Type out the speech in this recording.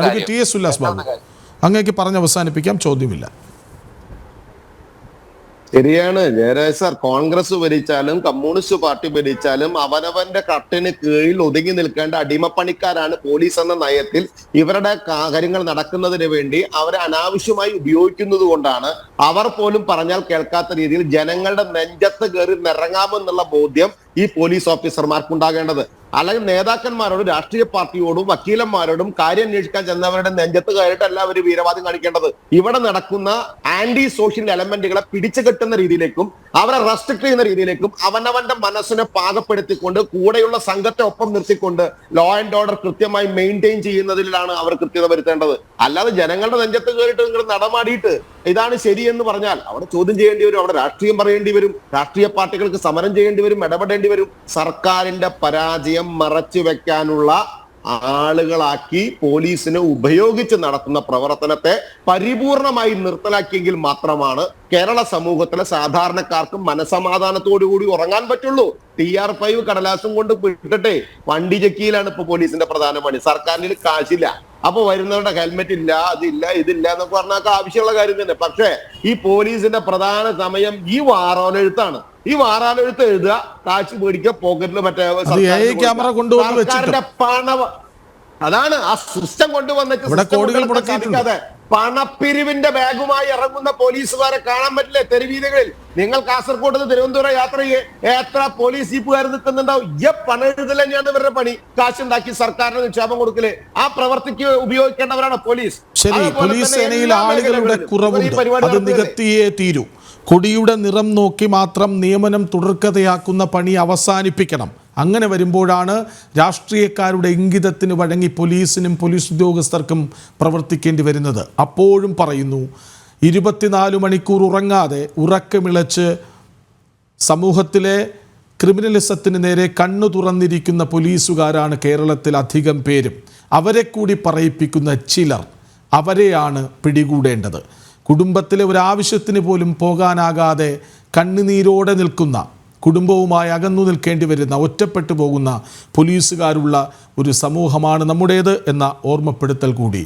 Advocate T S Ullas Babu. അങ്ങേക്ക് പറഞ്ഞ് അവസാനിപ്പിക്കാം ചോദ്യമില്ല. ശരിയാണ്. ജയരാജ് സാർ കോൺഗ്രസ് ഭരിച്ചാലും കമ്മ്യൂണിസ്റ്റ് പാർട്ടി ഭരിച്ചാലും അവനവന്റെ കട്ടിന് കീഴിൽ ഒതുങ്ങി നിൽക്കേണ്ട അടിമപ്പണിക്കാരാണ് പോലീസ് എന്ന നയത്തിൽ ഇവരുടെ കാര്യങ്ങൾ നടക്കുന്നതിന് വേണ്ടി അവരെ അനാവശ്യമായി ഉപയോഗിക്കുന്നത് കൊണ്ടാണ് അവർ പോലും പറഞ്ഞാൽ കേൾക്കാത്ത രീതിയിൽ ജനങ്ങളുടെ നെഞ്ചത്ത് കയറി നിറങ്ങാമെന്നുള്ള ബോധ്യം ഈ പോലീസ് ഓഫീസർമാർക്ക് ഉണ്ടാകേണ്ടത് അല്ലെങ്കിൽ നേതാക്കന്മാരോടും രാഷ്ട്രീയ പാർട്ടിയോടും വക്കീലന്മാരോടും കാര്യം അന്വേഷിക്കാൻ ചെന്നവരുടെ നെഞ്ചത്ത് കയറിയിട്ടല്ല അവർ വീരവാദം കാണിക്കേണ്ടത്. ഇവിടെ നടക്കുന്ന ആന്റി സോഷ്യൽ എലമെന്റുകളെ പിടിച്ചു കെട്ടുന്ന രീതിയിലേക്കും അവരെ റെസ്ട്രിക്ട് ചെയ്യുന്ന രീതിയിലേക്കും അവനവന്റെ മനസ്സിനെ പാകപ്പെടുത്തിക്കൊണ്ട് കൂടെയുള്ള സംഘത്തെ ഒപ്പം നിർത്തിക്കൊണ്ട് ലോ ആൻഡ് ഓർഡർ കൃത്യമായി മെയിന്റെയിൻ ചെയ്യുന്നതിലാണ് അവർ കൃത്യത വരുത്തേണ്ടത്. അല്ലാതെ ജനങ്ങളുടെ നെഞ്ചത്ത് കയറിയിട്ട് നിങ്ങൾ നടമാടിയിട്ട് ഇതാണ് എന്ന് പറഞ്ഞാൽ അവിടെ ചോദ്യം ചെയ്യേണ്ടി വരും അവിടെ രാഷ്ട്രീയം പറയേണ്ടി വരും രാഷ്ട്രീയ പാർട്ടികൾക്ക് സമരം ചെയ്യേണ്ടി വരും ഇടപെടേണ്ടി വരും. സർക്കാരിന്റെ പരാജയം മറച്ചു വെക്കാനുള്ള ആളുകളാക്കി പോലീസിനെ ഉപയോഗിച്ച് നടത്തുന്ന പ്രവർത്തനത്തെ പരിപൂർണമായി നിർത്തലാക്കിയെങ്കിൽ മാത്രമാണ് കേരള സമൂഹത്തിലെ സാധാരണക്കാർക്ക് മനസമാധാനത്തോടുകൂടി ഉറങ്ങാൻ പറ്റുള്ളൂ. ടി ആർ ഫൈവ് കടലാസും കൊണ്ട് വിട്ടിട്ടെ വണ്ടി ചെക്കിയിലാണ് ഇപ്പൊ പോലീസിന്റെ പ്രധാന പണി. സർക്കാരിന് കാശില്ല. അപ്പൊ വരുന്നവരുടെ ഹെൽമെറ്റ് ഇല്ല അതില്ല ഇതില്ല എന്നൊക്കെ പറഞ്ഞാൽ ആവശ്യമുള്ള കാര്യം തന്നെ പക്ഷേ ഈ പോലീസിന്റെ പ്രധാന സമയം ഈ വാറോലെഴുത്താണ് ഈ വാറാലെഴുത്ത് എഴുതുക കാശ് മേടിക്കുക പോക്കറ്റിൽ മറ്റേ. കൊണ്ടുവന്ന് വെച്ചിട്ടും. സർക്കാരിന്റെ പണ അതാണ് ആ സിസ്റ്റം കൊണ്ടുവന്നിട്ട് കോടികൾ പണപ്പിരിവിന്റെ ബാഗുമായി ഇറങ്ങുന്ന പോലീസുകാരെ കാണാൻ പറ്റില്ലേ? തെരുവീതികളിൽ നിങ്ങൾ കാസർഗോഡ് നിന്ന് തിരുവനന്തപുരം യാത്ര എത്ര പോലീസ് ജീപ്പുകാർ നിൽക്കുന്നുണ്ടാവും? ഈ പണം തന്നെയാണ് ഇവരുടെ പണി? കാശുണ്ടാക്കി സർക്കാരിന് നിക്ഷേപം കൊടുക്കൽ. ആ പ്രവർത്തിക്ക് ഉപയോഗിക്കേണ്ടവരാണ് പോലീസ്. ശരി പോലീസ് സേനയിൽ ആളുകളുടെ കുറവുണ്ട്. അത്? നികത്തിയേ തീരൂ. കൊടിയുടെ നിറം നോക്കി മാത്രം നിയമനം തുടർക്കഥയാക്കുന്ന പണി അവസാനിപ്പിക്കണം. അങ്ങനെ വരുമ്പോഴാണ് രാഷ്ട്രീയക്കാരുടെ ഇംഗിതത്തിന് വഴങ്ങി പോലീസിനും പോലീസ് ഉദ്യോഗസ്ഥർക്കും പ്രവർത്തിക്കേണ്ടി വരുന്നത്. അപ്പോഴും പറയുന്നു ഇരുപത്തിനാല് മണിക്കൂർ ഉറങ്ങാതെ ഉറക്കമിളച്ച് സമൂഹത്തിലെ ക്രിമിനലിസത്തിന് നേരെ കണ്ണു തുറന്നിരിക്കുന്ന പോലീസുകാരാണ് കേരളത്തിൽ അധികം പേരും. അവരെ കൂടി പറയിപ്പിക്കുന്ന ചിലർ അവരെയാണ് പിടികൂടേണ്ടത്. കുടുംബത്തിലെ ഒരാവശ്യത്തിന് പോലും പോകാനാകാതെ കണ്ണുനീരോടെ നിൽക്കുന്ന കുടുംബവുമായി അകന്നു നിൽക്കേണ്ടി വരുന്ന ഒറ്റപ്പെട്ടു പോകുന്ന പോലീസുകാരുള്ള ഒരു സമൂഹമാണ് നമ്മുടേത് എന്ന ഓർമ്മപ്പെടുത്തൽ കൂടി.